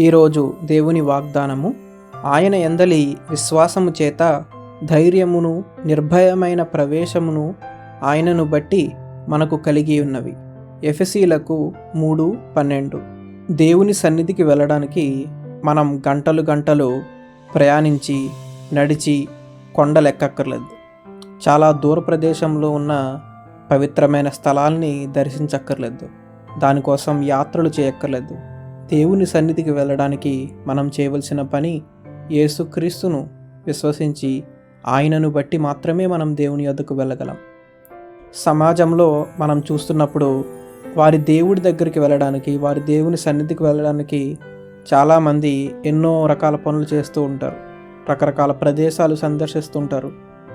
ఈరోజు దేవుని వాగ్దానము. ఆయన ఎందలి విశ్వాసము చేత ధైర్యమును నిర్భయమైన ప్రవేశమును ఆయనను బట్టి మనకు కలిగి ఉన్నవి. ఎఫెసీలకు మూడు పన్నెండు. దేవుని సన్నిధికి వెళ్ళడానికి మనం గంటలు గంటలు ప్రయాణించి నడిచి కొండలెక్కక్కర్లేదు చాలా దూర ప్రదేశంలో ఉన్న పవిత్రమైన స్థలాల్ని దర్శించక్కర్లేదు. దానికోసం యాత్రలు చేయక్కర్లేదు. దేవుని సన్నిధికి వెళ్ళడానికి మనం చేయవలసిన పని యేసుక్రీస్తును విశ్వసించి ఆయనను బట్టి మాత్రమే మనం దేవుని యొద్దకు వెళ్ళగలం. సమాజంలో మనం చూస్తున్నప్పుడు వారి దేవుడి దగ్గరికి వెళ్ళడానికి వారి దేవుని సన్నిధికి వెళ్ళడానికి చాలామంది ఎన్నో రకాల పనులు చేస్తూ ఉంటారు. రకరకాల ప్రదేశాలు సందర్శిస్తుంటారు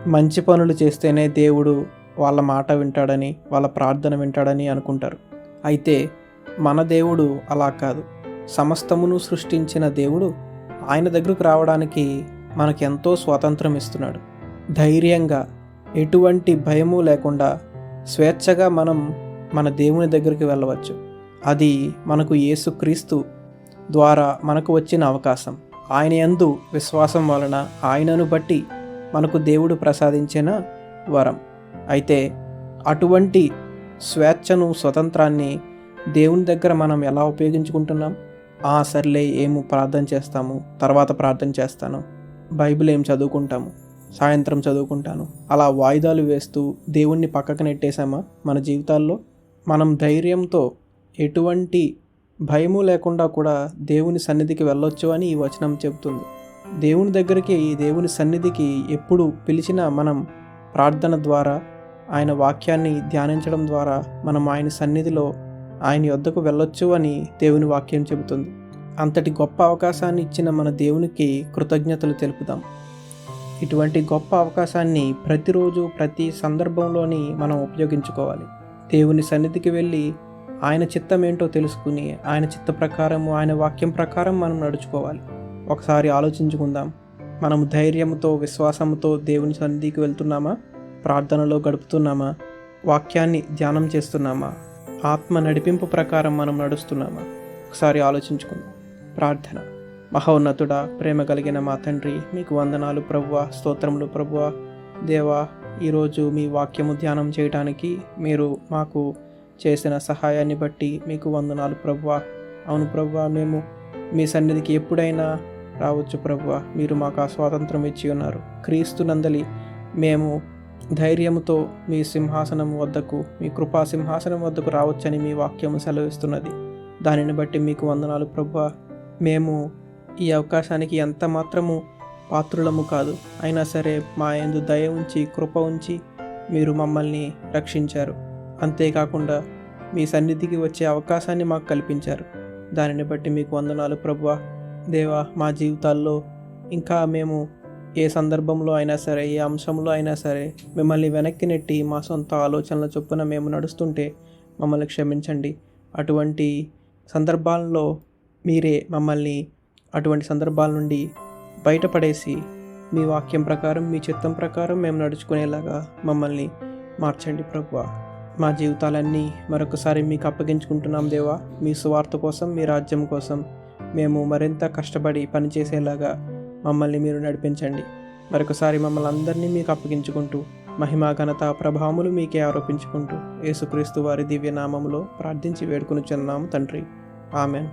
మంచి పనులు చేస్తేనే దేవుడు వాళ్ళ మాట వింటాడని వాళ్ళ ప్రార్థన వింటాడని అనుకుంటారు. అయితే మన దేవుడు అలా కాదు. సమస్తమును సృష్టించిన దేవుడు ఆయన దగ్గరకు రావడానికి మనకెంతో స్వాతంత్రం ఇస్తున్నాడు ధైర్యంగా ఎటువంటి భయము లేకుండా స్వేచ్ఛగా మనం మన దేవుని దగ్గరికి వెళ్ళవచ్చు. అది మనకు యేసుక్రీస్తు ద్వారా మనకు వచ్చిన అవకాశం. ఆయన యందు విశ్వాసం వలన ఆయనను బట్టి మనకు దేవుడు ప్రసాదించిన వరం. అయితే అటువంటి స్వేచ్ఛను స్వతంత్రాన్ని దేవుని దగ్గర మనం ఎలా ఉపయోగించుకుంటున్నాం? ఆ సర్లే ఏము ప్రార్థన చేస్తాము తర్వాత ప్రార్థన చేస్తాను. బైబిల్ ఏం చదువుకుంటాము? సాయంత్రం చదువుకుంటాను. అలా వాయిదాలు వేస్తూ దేవుణ్ణి పక్కకు నెట్టేశామా మన జీవితాల్లో? మనం ధైర్యంతో ఎటువంటి భయము లేకుండా కూడా దేవుని సన్నిధికి వెళ్ళొచ్చు అని ఈ వచనం చెబుతుంది. దేవుని దగ్గరికి దేవుని సన్నిధికి ఎప్పుడు పిలిచినా మనం ప్రార్థన ద్వారా ఆయన వాక్యాన్ని ధ్యానించడం ద్వారా మనం ఆయన సన్నిధిలో ఆయన యొద్దకు వెళ్ళొచ్చు అని దేవుని వాక్యం చెబుతుంది. అంతటి గొప్ప అవకాశాన్ని ఇచ్చిన మన దేవునికి కృతజ్ఞతలు తెలుపుదాం. ఇటువంటి గొప్ప అవకాశాన్ని ప్రతిరోజు ప్రతి సందర్భంలోని మనం ఉపయోగించుకోవాలి. దేవుని సన్నిధికి వెళ్ళి ఆయన చిత్తం ఏంటో తెలుసుకుని ఆయన చిత్త ప్రకారము ఆయన వాక్యం ప్రకారం మనం నడుచుకోవాలి. ఒకసారి ఆలోచించుకుందాం. మనం ధైర్యంతో విశ్వాసంతో దేవుని సన్నిధికి వెళ్తున్నామా? ప్రార్థనలో గడుపుతున్నామా? వాక్యాన్ని ధ్యానం చేస్తున్నామా? ఆత్మ నడిపింపు ప్రకారం మనం నడుస్తున్నామా? ఒకసారి ఆలోచించుకుందాం. ప్రార్థన. మహోన్నతుడ ప్రేమ కలిగిన మా తండ్రి మీకు వందనాలు ప్రభువ స్తోత్రములు ప్రభువ. దేవా ఈరోజు మీ వాక్యము ధ్యానం చేయడానికి మీరు మాకు చేసిన సహాయాన్ని బట్టి మీకు వందనాలు ప్రభువ. అవును ప్రభువ మేము మీ సన్నిధికి ఎప్పుడైనా రావచ్చు ప్రభువ. మీరు మాకు ఆ స్వాతంత్రం ఇచ్చి ఉన్నారు. క్రీస్తు నందలి మేము ధైర్యముతో మీ సింహాసనం వద్దకు మీ కృపా సింహాసనం వద్దకు రావచ్చని మీ వాక్యము సెలవిస్తున్నది. దానిని బట్టి మీకు వందనాలు ప్రభువ. మేము ఈ అవకాశానికి ఎంత మాత్రము పాత్రులము కాదు అయినా సరే మా యందు దయ ఉంచి కృప ఉంచి మీరు మమ్మల్ని రక్షించారు. అంతేకాకుండా మీ సన్నిధికి వచ్చే అవకాశాన్ని మాకు కల్పించారు. దానిని బట్టి మీకు వందనాలు ప్రభువ. దేవా మా జీవితాల్లో ఇంకా మేము ఏ సందర్భంలో అయినా సరే ఏ అంశంలో అయినా సరే మిమ్మల్ని వెనక్కి నెట్టి మా సొంత ఆలోచనల చొప్పున మేము నడుస్తుంటే మమ్మల్ని క్షమించండి. అటువంటి సందర్భాల్లో మీరే మమ్మల్ని అటువంటి సందర్భాల నుండి బయటపడేసి మీ వాక్యం ప్రకారం మీ చిత్తం ప్రకారం మేము నడుచుకునేలాగా మమ్మల్ని మార్చండి ప్రభువ. మా జీవితాలన్నీ మరొకసారి మీకు అప్పగించుకుంటున్నాం దేవా. మీ సువార్త కోసం మీ రాజ్యం కోసం మేము మరింత కష్టపడి పనిచేసేలాగా మమ్మల్ని మీరు నడిపించండి. మరొకసారి మమ్మల్ని అందరినీ మీకు అప్పగించుకుంటూ మహిమా ఘనత ప్రభావములు మీకే ఆరోపించుకుంటూ యేసుక్రీస్తు వారి దివ్య నామములో ప్రార్థించి వేడుకొనుచున్నాము తండ్రి. ఆమెన్.